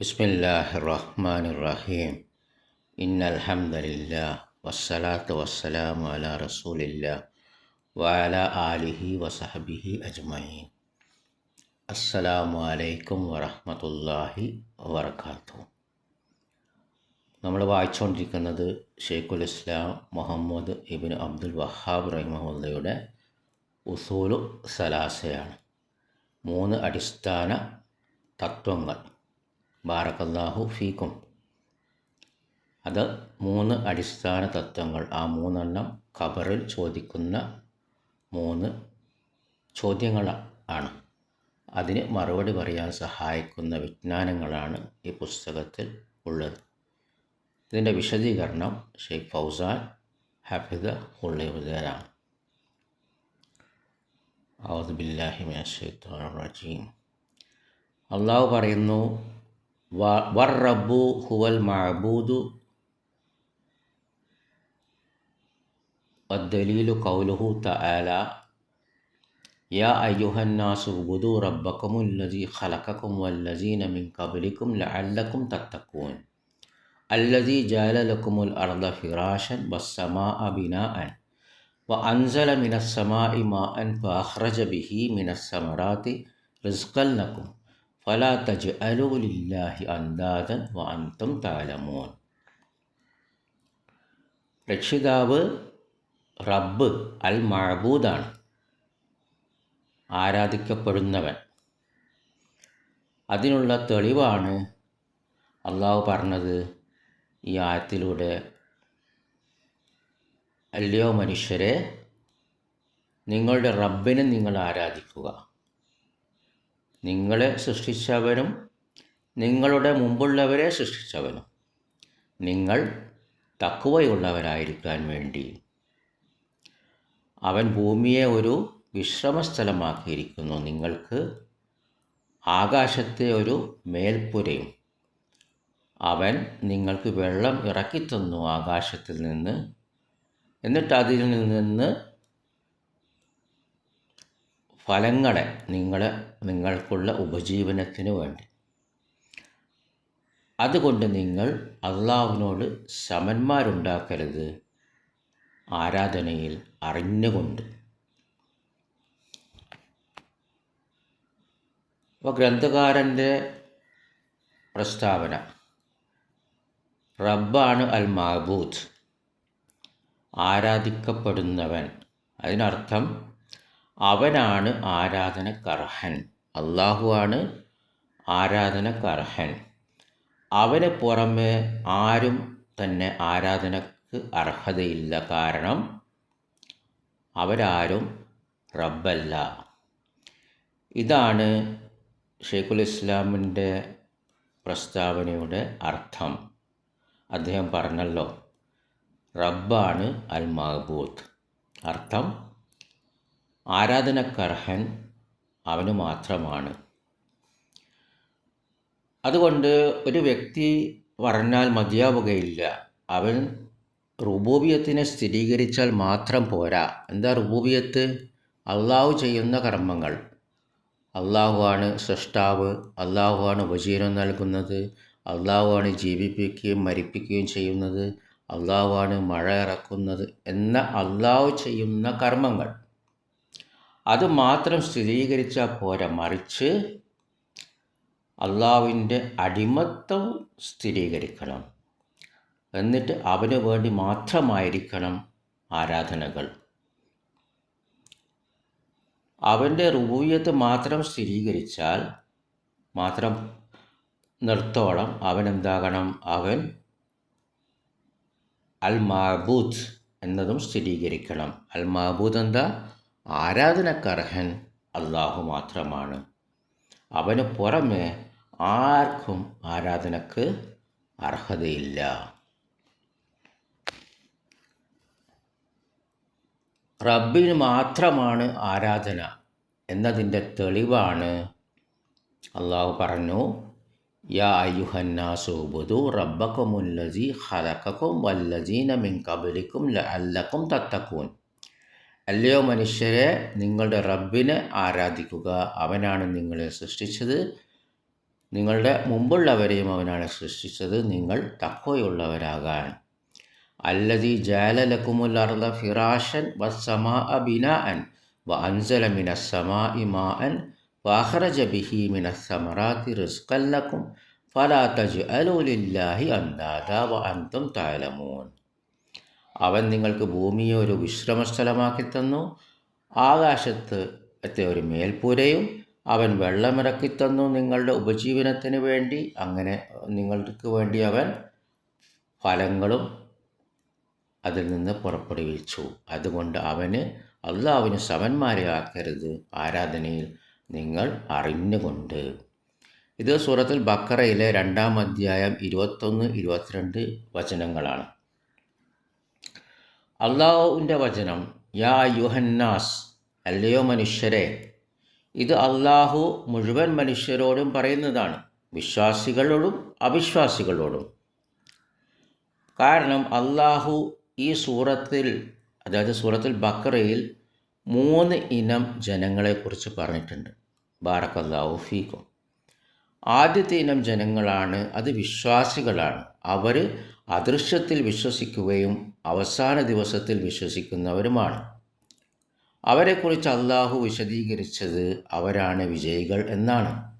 بسم الله الرحمن الرحيم إن الحمد لله والصلاة والسلام على رسول الله وعلى آله وصحبه أجمعين السلام عليكم ورحمة الله وبركاته നമ്മൾ വായിച്ചുകൊണ്ടിരിക്കുന്നത് ഷെയ്ഖുൽ ഇസ്ലാം മുഹമ്മദ് ഇബിൻ അബ്ദുൽ വഹാബ് റഹിമഹുല്ലയുടെ ഉസൂലു സലാസയാണ് മൂന്ന് അടിസ്ഥാന തത്വങ്ങൾ ബാറക്കല്ലാഹു ഫീക്കും. അത് മൂന്ന് അടിസ്ഥാന തത്വങ്ങൾ. ആ മൂന്നെണ്ണം ഖബറിൽ ചോദിക്കുന്ന മൂന്ന് ചോദ്യങ്ങൾ ആണ്. അതിന് മറുപടി പറയാൻ സഹായിക്കുന്ന വിജ്ഞാനങ്ങളാണ് ഈ പുസ്തകത്തിൽ ഉള്ളത്. ഇതിന്റെ വിശദീകരണം ഷെയ്ഖ് ഫൗസാൻ ഹഫിദ ഉള്ളയുദരാണ് ഔദ് ബില്ലാഹി റജീം. അള്ളാഹു പറയുന്നു والرب هو المعبود. الدليل قوله تعالى يا أيها الناس اعبدوا ربكم الذي خلقكم والذين من قبلكم لعلكم تتقون الذي جعل لكم الأرض فراشا والسماء بناء وأنزل من السماء ماء فأخرج به من الثمرات رزقا لكم. ഫലാ തജ് അലോലില്ലാഹി അന്താദൻ വാന്തം താലമോൻ രക്ഷിതാവ് റബ്ബ് അൽ മഴബൂദാണ് ആരാധിക്കപ്പെടുന്നവൻ. അതിനുള്ള തെളിവാണ് അള്ളാഹു പറഞ്ഞത് ഈ ആയത്തിലൂടെ. അല്ലയോ മനുഷ്യരെ നിങ്ങളുടെ റബ്ബിനെ നിങ്ങൾ ആരാധിക്കുക. നിങ്ങളെ സൃഷ്ടിച്ചവനും നിങ്ങളുടെ മുമ്പുള്ളവരെ സൃഷ്ടിച്ചവനും നിങ്ങൾ തക്കുവയുള്ളവരായിരിക്കാൻ വേണ്ടി. അവൻ ഭൂമിയെ ഒരു വിശ്രമസ്ഥലമാക്കിയിരിക്കുന്നു. നിങ്ങൾക്ക് ആകാശത്തെ ഒരു മേൽപ്പുരയും അവൻ നിങ്ങൾക്ക് വെള്ളം ഇറക്കിത്തന്നു ആകാശത്തിൽ നിന്ന്. എന്നിട്ട് അതിൽ നിന്ന് ഫലങ്ങളെ നിങ്ങളെ നിങ്ങൾക്കുള്ള ഉപജീവനത്തിന് വേണ്ടി. അതുകൊണ്ട് നിങ്ങൾ അള്ളാഹുവിനോട് സമന്മാരുണ്ടാക്കരുത് ആരാധനയിൽ അറിഞ്ഞുകൊണ്ട്. അപ്പോൾ ഗ്രന്ഥകാരന്റെ പ്രസ്താവന. റബ്ബാണ് അൽ മഹബൂദ് ആരാധിക്കപ്പെടുന്നവൻ. അതിനർത്ഥം അവനാണ് ആരാധനക്കർഹൻ അള്ളാഹുവാണ് ആരാധനക്കർഹൻ അവന് പുറമെ ആരും തന്നെ ആരാധനക്ക് അർഹതയില്ല. കാരണം അവരാരും റബ്ബല്ല. ഇതാണ് ഷെയ്ഖുൽ ഇസ്ലാമിന്റെ പ്രസ്താവനയുടെ അർത്ഥം. അദ്ദേഹം പറഞ്ഞല്ലോ റബ്ബാണ് അൽ മഹബൂദ് അർത്ഥം ആരാധനക്കർഹൻ അവന് മാത്രമാണ്. അതുകൊണ്ട് ഒരു വ്യക്തി പറഞ്ഞാൽ മതിയാവുകയില്ല. അവൻ റുബൂബിയത്തിനെ സ്ഥിരീകരിച്ചാൽ മാത്രം പോരാ. എന്താ റുബൂബിയത്ത്? അള്ളാഹു ചെയ്യുന്ന കർമ്മങ്ങൾ. അള്ളാഹുവാണ് സൃഷ്ടാവ് അള്ളാഹുവാണ് ഉപജീവനം നൽകുന്നത് അള്ളാഹുവാണ് ജീവിപ്പിക്കുകയും മരിപ്പിക്കുകയും ചെയ്യുന്നത് അള്ളാഹുവാണ് മഴ ഇറക്കുന്നത് എന്ന അള്ളാഹു ചെയ്യുന്ന കർമ്മങ്ങൾ. അത് മാത്രം സ്ഥിരീകരിച്ചാൽ പോരാ. മറിച്ച് അള്ളാവിന്റെ അടിമത്വം സ്ഥിരീകരിക്കണം. എന്നിട്ട് അവന് വേണ്ടി മാത്രമായിരിക്കണം ആരാധനകൾ. അവന്റെ റൂയത്ത് മാത്രം സ്ഥിരീകരിച്ചാൽ മാത്രം നിർത്തോളം അവൻ എന്താകണം അവൻ അൽ മഹബൂദ് എന്നതും സ്ഥിരീകരിക്കണം. അൽ മഹബൂദ് എന്താ? ആരാധനക്കർഹൻ അള്ളാഹു മാത്രമാണ്. അവന് പുറമെ ആർക്കും ആരാധനക്ക് അർഹതയില്ല. റബ്ബിന് മാത്രമാണ് ആരാധന എന്നതിന്റെ തെളിവാണ് അള്ളാഹു പറഞ്ഞു യാ അയ്യുഹന്നാസുബുദു റബ്ബക്കുമുല്ലജി ഹലക്കും വല്ലസീന മിൻ കബലിക്കും അല്ലക്കും തത്തക്കൂൻ അല്ലയോ മനുഷ്യരെ നിങ്ങളുടെ റബ്ബിനെ ആരാധിക്കുക. അവനാണ് നിങ്ങളെ സൃഷ്ടിച്ചത്. നിങ്ങളുടെ മുമ്പുള്ളവരെയും അവനാണ് സൃഷ്ടിച്ചത്. നിങ്ങൾ തക്കോയുള്ളവരാകാൻ അല്ലതി ജാലലക്കുമുൽ അർദ ഫിറാഷൻ വസ്സമാ ബിനാഅൻ വ അൻസല മിനസ്സമാ ഇമാഅൻ വാഹറജ ബിഹി മിനസ്സമറാത്തി റിസ്കല്ലക്കും ഫലാ തജ്അലൂ അന്താദ അന്ദാദ വ അൻതും തഅലമൂൻ അവൻ നിങ്ങൾക്ക് ഭൂമിയെ ഒരു വിശ്രമസ്ഥലമാക്കി തന്നു. ആകാശത്ത് ഒരു മേൽപ്പൂരയും അവൻ വെള്ളമിറക്കി തന്നു നിങ്ങളുടെ ഉപജീവനത്തിന് വേണ്ടി. അങ്ങനെ നിങ്ങൾക്ക് വേണ്ടി അവൻ ഫലങ്ങളും അതിൽ നിന്ന് പുറപ്പെടുവിച്ചു. അതുകൊണ്ട് അവന് അള്ളാവിന് സമന്മാരെ ആക്കരുത് ആരാധനയിൽ നിങ്ങൾ അറിഞ്ഞുകൊണ്ട്. ഇത് സൂറത്തുൽ ബക്കറയിലെ രണ്ടാം അധ്യായം ഇരുപത്തൊന്ന് ഇരുപത്തിരണ്ട് വചനങ്ങളാണ്. അള്ളാഹുവിന്റെ വചനം യാ യുഹന്നാസ് അല്ലയോ മനുഷ്യരെ. ഇത് അള്ളാഹു മുഴുവൻ മനുഷ്യരോടും പറയുന്നതാണ് വിശ്വാസികളോടും അവിശ്വാസികളോടും. കാരണം അള്ളാഹു ഈ സൂറത്തിൽ അതായത് സൂറത്തിൽ ബക്കറയിൽ മൂന്ന് ഇനം ജനങ്ങളെക്കുറിച്ച് പറഞ്ഞിട്ടുണ്ട്. ബാറക്കല്ലാഹു ഫീക്കും. ആദ്യത്തെ ഇനം ജനങ്ങളാണ് അത് വിശ്വാസികളാണ്. അവർ അദൃശ്യത്തിൽ വിശ്വസിക്കുകയും അവസാന ദിവസത്തിൽ വിശ്വസിക്കുന്നവരുമാണ്. അവരെക്കുറിച്ച് അള്ളാഹു വിശദീകരിച്ചത് അവരാണ് വിജയികൾ എന്നാണ്.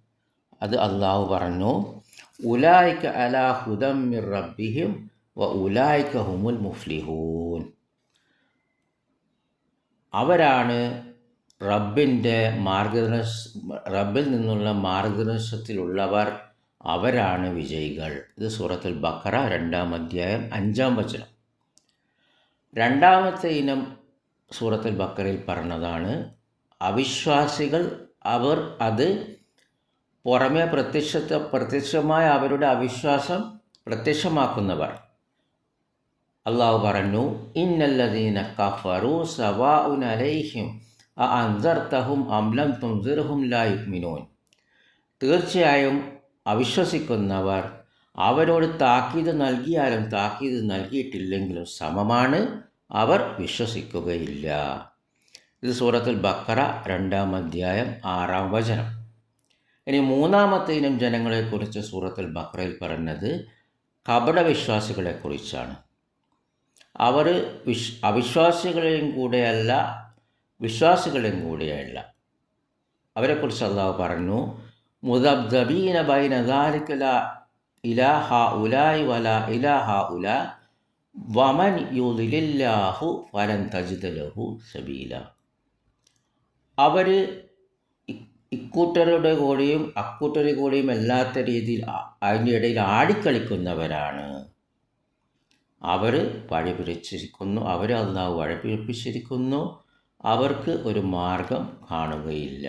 അത് അള്ളാഹു പറഞ്ഞു ഉലായിക്ക അലാ ഹുദം മിർ റബ്ബിഹിം വ ഉലായിക്ക ഹുമുൽ മുഫ്ലിഹൂൻ. അവരാണ് റബ്ബിന്റെ മാർഗദർശ റബ്ബിൽ നിന്നുള്ള മാർഗദർശനത്തിലുള്ളവർ അവരാണ് വിജയികൾ. ഇത് സൂറത്തിൽ ബക്കറ രണ്ടാം അധ്യായം അഞ്ചാം വചനം. രണ്ടാമത്തെ ഇനം സൂറത്തിൽ ബക്കറിൽ പറഞ്ഞതാണ് അവിശ്വാസികൾ അവർ അത് പുറമെ പ്രത്യക്ഷത്തെ പ്രത്യക്ഷമായ അവരുടെ അവിശ്വാസം പ്രത്യക്ഷമാക്കുന്നവർ. അള്ളാഹു പറഞ്ഞു ഇന്നല്ലദീന കഫറു സവാഉൻ അലൈഹിം അൻസർത്തഹും അംലം തുംസിർഹും ലാ യുക്മിനൂൻ തീർച്ചയായും അവിശ്വസിക്കുന്നവർ അവരോട് താക്കീത് നൽകിയാലും താക്കീത് നൽകിയിട്ടില്ലെങ്കിലും സമമാണ് അവർ വിശ്വസിക്കുകയില്ല. ഇത് സൂറത്തുൽ ബക്കറ രണ്ടാം അധ്യായം ആറാം വചനം. ഇനി മൂന്നാമത്തെ ഇനം ജനങ്ങളെക്കുറിച്ച് സൂറത്തുൽ ബക്രയിൽ പറഞ്ഞത് കപട വിശ്വാസികളെക്കുറിച്ചാണ് അവർ വിശ് അവിശ്വാസികളെയും കൂടെയല്ല വിശ്വാസികളെയും കൂടെയല്ല. അവരെക്കുറിച്ച് അള്ളാഹു പറഞ്ഞു മുദബ്ദബീന ബൈന ദാലിക്കല ഇലാഹ ഉലായി വല ഇലാഹ ഉല വമൻ യുദിലില്ലാഹു വരൻ തജിദലഹു സബീല. അവർ ഇക്കൂട്ടരുടെ കൂടെയും അക്കൂട്ടരുടെ കൂടെയും അല്ലാത്ത രീതിയിൽ അതിന്റെ ഇടയിൽ ആടിക്കളിക്കുന്നവരാണ്. അവർ വഴി പിടിച്ചിരിക്കുന്നു അവർ അള്ളാഹു വഴി പിടിപ്പിച്ചിരിക്കുന്നു അവർക്ക് ഒരു മാർഗം കാണുകയില്ല.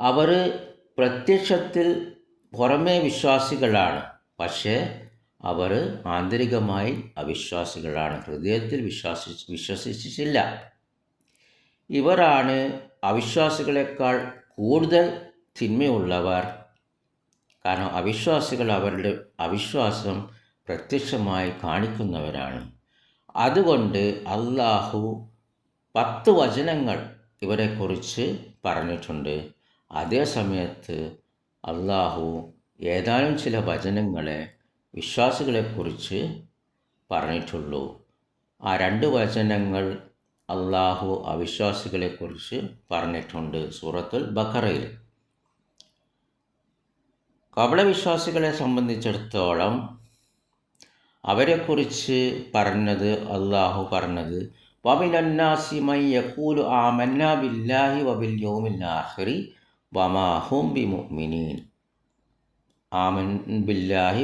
അവർ പ്രത്യക്ഷത്തിൽ പുറമേ വിശ്വാസികളാണ്. പക്ഷേ അവർ ആന്തരികമായി അവിശ്വാസികളാണ്. ഹൃദയത്തിൽ വിശ്വാസി വിശ്വസിച്ചിട്ടില്ല. ഇവരാണ് അവിശ്വാസികളെക്കാൾ കൂടുതൽ തിന്മയുള്ളവർ. കാരണം അവിശ്വാസികൾ അവരുടെ അവിശ്വാസം പ്രത്യക്ഷമായി കാണിക്കുന്നവരാണ്. അതുകൊണ്ട് അള്ളാഹു പത്ത് വചനങ്ങൾ ഇവരെക്കുറിച്ച് പറഞ്ഞിട്ടുണ്ട്. അതേ സമയത്ത് അള്ളാഹു ഏതാനും ചില വചനങ്ങളെ വിശ്വാസികളെക്കുറിച്ച് പറഞ്ഞിട്ടുള്ളൂ. ആ രണ്ട് വചനങ്ങൾ അള്ളാഹു അവിശ്വാസികളെക്കുറിച്ച് പറഞ്ഞിട്ടുണ്ട് സൂറത്തുൽ ബക്കറയിൽ കപടവിശ്വാസികളെ സംബന്ധിച്ചിടത്തോളം അവരെക്കുറിച്ച് പറഞ്ഞത് അള്ളാഹു പറഞ്ഞത് വമിനന്നാസി മൈ യക്കൂലു ആമന്ന ബില്ലാഹി വബിൽ യോമിൽ ആഖിറി വമാഹും ബി മുഅ്മിനീൻ ആമൻ ബില്ലാഹി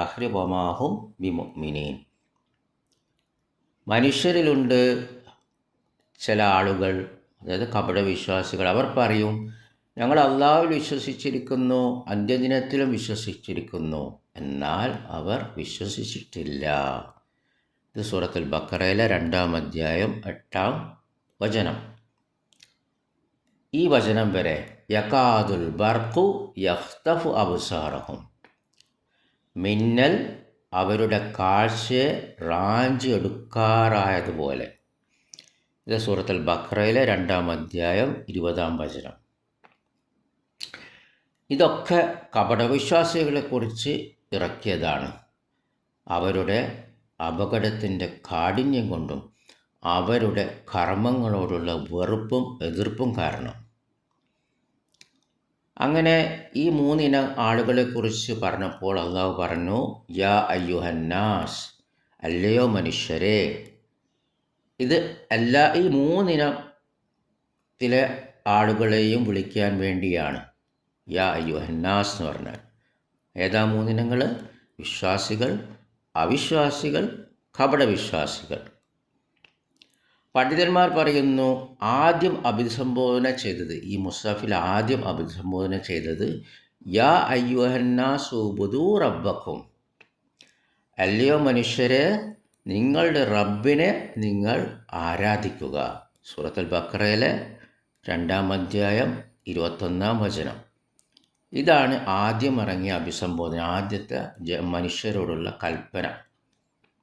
ആഖിറി വമാഹും ബി മുഅ്മിനീൻ മനുഷ്യരിലുണ്ട് ചില ആളുകൾ അതായത് കപട വിശ്വാസികൾ അവർ പറയും ഞങ്ങൾ അള്ളാഹുവിൽ വിശ്വസിച്ചിരിക്കുന്നു അന്ത്യദിനത്തിലും വിശ്വസിച്ചിരിക്കുന്നു. എന്നാൽ അവർ വിശ്വസിച്ചിട്ടില്ല. ഇത് സൂറത്തുൽ ബക്കറയിലെ രണ്ടാം അധ്യായം എട്ടാം വചനം. ഈ വചനം വരെ യക്കാതുൽ ബർക്കു യഖ്തഫു അബുസാറഹും. മിന്നൽ അവരുടെ കാഴ്ചയെ റാഞ്ചി എടുക്കാറായതുപോലെ. ഇത് സൂറത്തുൽ ബക്രയിലെ രണ്ടാം അധ്യായം ഇരുപതാം വചനം. ഇതൊക്കെ കപടവിശ്വാസികളെക്കുറിച്ച് ഇറക്കിയതാണ്. അവരുടെ അപകടത്തിന്റെ കാഠിന്യം കൊണ്ടും അവരുടെ കർമ്മങ്ങളോടുള്ള വെറുപ്പും എതിർപ്പും കാരണം. അങ്ങനെ ഈ മൂന്നിനം ആളുകളെക്കുറിച്ച് പറഞ്ഞപ്പോൾ അള്ളാഹു പറഞ്ഞു യാ അയ്യുഹന്നാസ് അല്ലയോ മനുഷ്യരെ. ഇത് എല്ലാ ഈ മൂന്നിനത്തിലെ ആളുകളെയും വിളിക്കാൻ വേണ്ടിയാണ്. യാ അയ്യുഹന്നാസ് എന്ന് പറഞ്ഞാൽ. ഏതാ മൂന്നിനങ്ങൾ വിശ്വാസികൾ അവിശ്വാസികൾ കപടവിശ്വാസികൾ. പണ്ഡിതന്മാർ പറയുന്നു ആദ്യം അഭിസംബോധന ചെയ്തത് ഈ മുസ്തഫിൽ ആദ്യം അഭിസംബോധന ചെയ്തത് യാ അയ്യുഹന്നാസുബുദൂ റബ്ബക്കും. അല്ലയോ മനുഷ്യരെ നിങ്ങളുടെ റബ്ബിനെ നിങ്ങൾ ആരാധിക്കുക. സൂറത്തുൽ ബക്രയിലെ രണ്ടാം അധ്യായം ഇരുപത്തൊന്നാം വചനം. ഇതാണ് ആദ്യം ഇറങ്ങിയ അഭിസംബോധന ആദ്യത്തെ മനുഷ്യരോടുള്ള കൽപ്പന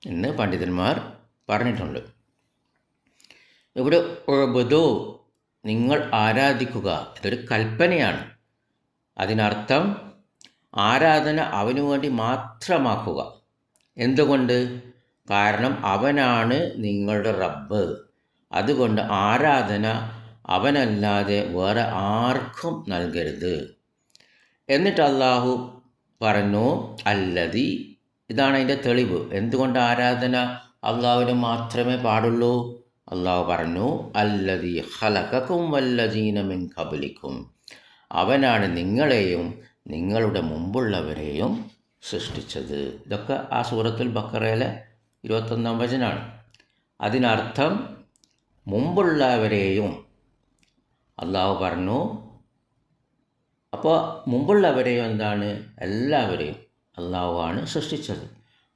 എന്ന് പണ്ഡിതന്മാർ പറഞ്ഞിട്ടുണ്ട്. ഇവിടെ ഉഴബുദോ നിങ്ങൾ ആരാധിക്കുക ഇതൊരു കൽപ്പനയാണ്. അതിനർത്ഥം ആരാധന അവനു വേണ്ടി മാത്രമാക്കുക. എന്തുകൊണ്ട്? കാരണം അവനാണ് നിങ്ങളുടെ റബ്ബ്. അതുകൊണ്ട് ആരാധന അവനല്ലാതെ വേറെ ആർക്കും നൽകരുത്. എന്നിട്ട് അള്ളാഹു പറഞ്ഞു അല്ലതി ഇതാണ് അതിന്റെ തെളിവ്. എന്തുകൊണ്ട് ആരാധന അള്ളാഹുവിന് മാത്രമേ പാടുള്ളൂ? അള്ളാഹു പറഞ്ഞു അല്ലതി ഹലക്കും വല്ലജീനമിൻ കബലിക്കും അവനാണ് നിങ്ങളെയും നിങ്ങളുടെ മുമ്പുള്ളവരെയും സൃഷ്ടിച്ചത്. ഇതൊക്കെ ആ സൂറത്തുൽ ബക്കറയിലെ ഇരുപത്തൊന്നാം വചനാണ്. അതിനർത്ഥം മുമ്പുള്ളവരെയും അള്ളാഹു പറഞ്ഞു. അപ്പോൾ മുമ്പുള്ളവരെയും എന്താണ്? എല്ലാവരെയും അള്ളാഹുവാണ് സൃഷ്ടിച്ചത്.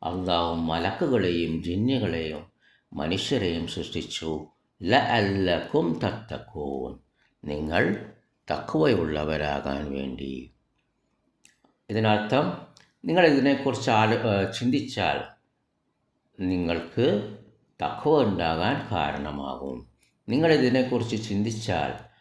അള്ളാഹു മലക്കുകളെയും ജിന്നുകളെയും മനുഷ്യരെയും സൃഷ്ടിച്ചു. ല അല്ലക്കും തത്തക്കോൻ. നിങ്ങൾ തക്കുവയുള്ളവരാകാൻ വേണ്ടി. ഇതിനർത്ഥം നിങ്ങൾ ഇതിനെക്കുറിച്ച് ആലോ ചിന്തിച്ചാൽ നിങ്ങൾക്ക് തക്കുവ ഉണ്ടാകാൻ കാരണമാകും. നിങ്ങൾ ഇതിനെക്കുറിച്ച് ചിന്തിച്ചാൽ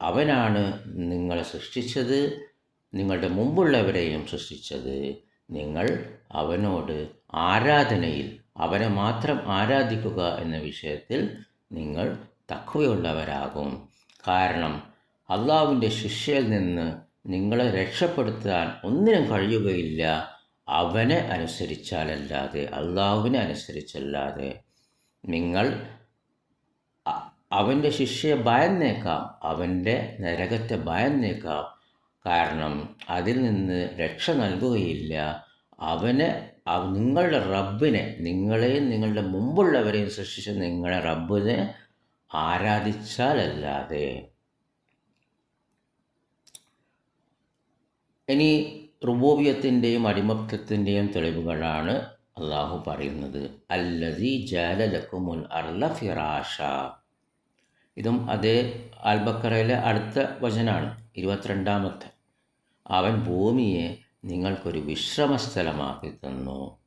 അവനാണ് നിങ്ങളെ സൃഷ്ടിച്ചത് നിങ്ങളുടെ മുമ്പുള്ളവരെയും സൃഷ്ടിച്ചത്. നിങ്ങൾ അവനോട് ആരാധനയിൽ അവനെ മാത്രം ആരാധിക്കുക എന്ന വിഷയത്തിൽ നിങ്ങൾ തക്കവയുള്ളവരാകും. കാരണം അള്ളാവിന്റെ ശിഷ്യയിൽ നിന്ന് നിങ്ങളെ രക്ഷപ്പെടുത്താൻ ഒന്നിനും കഴിയുകയില്ല. അവനെ അനുസരിച്ചാലല്ലാതെ അള്ളാഹുവിനെ അനുസരിച്ചല്ലാതെ. നിങ്ങൾ അവന്റെ ശിക്ഷയെ ഭയന്നേക്കാം അവന്റെ നരകത്തെ ഭയന്നേക്കാം. കാരണം അതിൽ നിന്ന് രക്ഷ നൽകുകയില്ല. അവന് നിങ്ങളുടെ റബ്ബിനെ നിങ്ങളെയും നിങ്ങളുടെ മുമ്പുള്ളവരെയും സൃഷ്ടിച്ച നിങ്ങളുടെ റബ്ബിനെ ആരാധിച്ചാലല്ലാതെ. ഇനി റുബോബിയത്തിന്റെയും അടിമത്വത്തിന്റെയും തെളിവുകളാണ് അള്ളാഹു പറയുന്നത്. അല്ലതി ജാലലക്കുമുൽ അർല ഫിറാഷ. ഇതും അതേ ആൽബക്കറയിലെ അടുത്ത വചനാണ്. ഇരുപത്തിരണ്ടാമത്തെ. അവൻ ഭൂമിയെ നിങ്ങൾക്കൊരു വിശ്രമസ്ഥലമാക്കി തന്നു.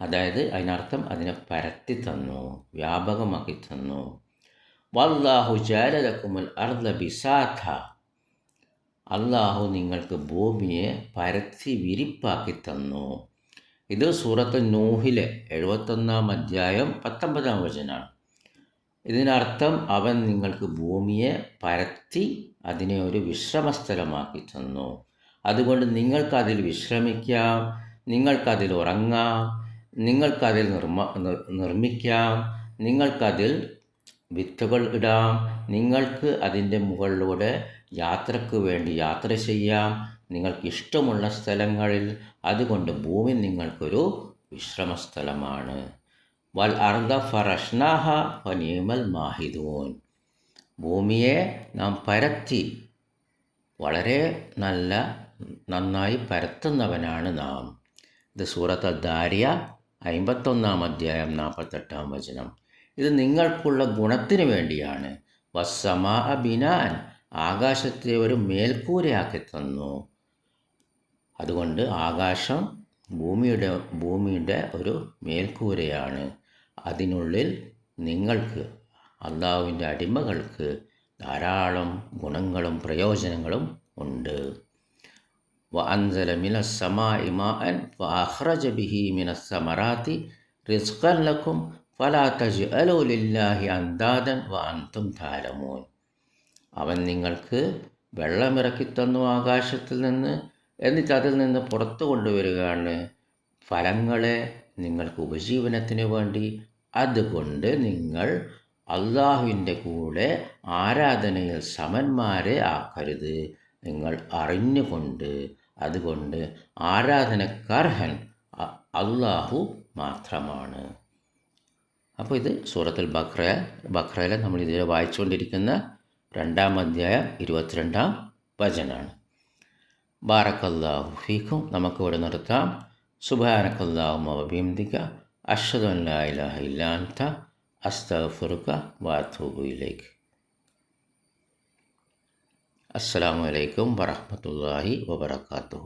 അതായത് അതിനർത്ഥം അതിനെ പരത്തി തന്നു വ്യാപകമാക്കി തന്നു. വല്ലാഹു ജാലതക്കുമൽ അർദ്ധ ബിസാഥ. അള്ളാഹു നിങ്ങൾക്ക് ഭൂമിയെ പരത്തി വിരിപ്പാക്കി തന്നു. ഇത് സൂറത്ത് നൂഹിലെ എഴുപത്തൊന്നാം അധ്യായം പത്തൊമ്പതാം വചനാണ്. ഇതിനർത്ഥം അവൻ നിങ്ങൾക്ക് ഭൂമിയെ പരത്തി അതിനെ ഒരു വിശ്രമസ്ഥലമാക്കി തന്നു. അതുകൊണ്ട് നിങ്ങൾക്കതിൽ വിശ്രമിക്കാം നിങ്ങൾക്കതിൽ ഉറങ്ങാം നിങ്ങൾക്കതിൽ നിർമ്മ നിർ- നിർമ്മിക്കാം നിങ്ങൾക്കതിൽ വിത്തുകൾ ഇടാം നിങ്ങൾക്ക് അതിന്റെ മുകളിലൂടെ യാത്രയ്ക്ക് വേണ്ടി യാത്ര ചെയ്യാം. നിങ്ങൾക്ക് ഇഷ്ടമുള്ള സ്ഥലങ്ങളിൽ അതുകൊണ്ട് ഭൂമി നിങ്ങൾക്കൊരു വിശ്രമ സ്ഥലമാണ് വൽ അർദ ഫറഷ്നാഹ ഫനീമൽ മാഹിദൂൻ. ഭൂമിയെ നാം പരത്തി വളരെ നല്ല നന്നായി പരത്തുന്നവനാണ് നാം. ഇത് സൂറത്ത് ദാരിയ അമ്പത്തൊന്നാം അധ്യായം നാൽപ്പത്തെട്ടാം വചനം. ഇത് നിങ്ങൾക്കുള്ള ഗുണത്തിന് വേണ്ടിയാണ്. വസ്സമാ ബിനാൻ ആകാശത്തെ ഒരു മേൽക്കൂരയാക്കി തന്നു. അതുകൊണ്ട് ആകാശം ഭൂമിയുടെ ഭൂമിയുടെ ഒരു മേൽക്കൂരയാണ്. അതിനുള്ളിൽ നിങ്ങൾക്ക് അള്ളാവിന്റെ അടിമകൾക്ക് ധാരാളം ഗുണങ്ങളും പ്രയോജനങ്ങളും ഉണ്ട്. വഅൻസല ബിഹി റിസ്ഖൻ ഫലാ വ അവൻ നിങ്ങൾക്ക് വെള്ളമിറക്കി തന്നു ആകാശത്തിൽ നിന്ന് എന്നിട്ട് അതിൽ നിന്ന് പുറത്തു കൊണ്ടുവരികയാണ്. ഫലങ്ങളെ നിങ്ങൾക്ക് ഉപജീവനത്തിന് വേണ്ടി അതുകൊണ്ട് നിങ്ങൾ അള്ളാഹുവിന്റെ കൂടെ ആരാധനയിൽ സമന്മാരെ ആക്കരുത്. നിങ്ങൾ അറിഞ്ഞുകൊണ്ട് അതുകൊണ്ട് ആരാധനക്കർഹൻ അള്ളാഹു മാത്രമാണ്. അപ്പോൾ ഇത് സൂറത്തുൽ ബക്ര ബക്രയിലെ നമ്മൾ ഇതുവരെ വായിച്ചുകൊണ്ടിരിക്കുന്ന രണ്ടാം അധ്യായം ഇരുപത്തിരണ്ടാം വചനാണ്. ബാറക്കല്ലാഹു ഫീക്കും. നമുക്കിവിടെ നിർത്താം. സുബാനക്കല്ലാഹും സുബാനക്കല്ലാഹു اشد اللہ الہ الا بات ہو گئی لیک السلام علیکم ورحمۃ اللہ وبرکاتہ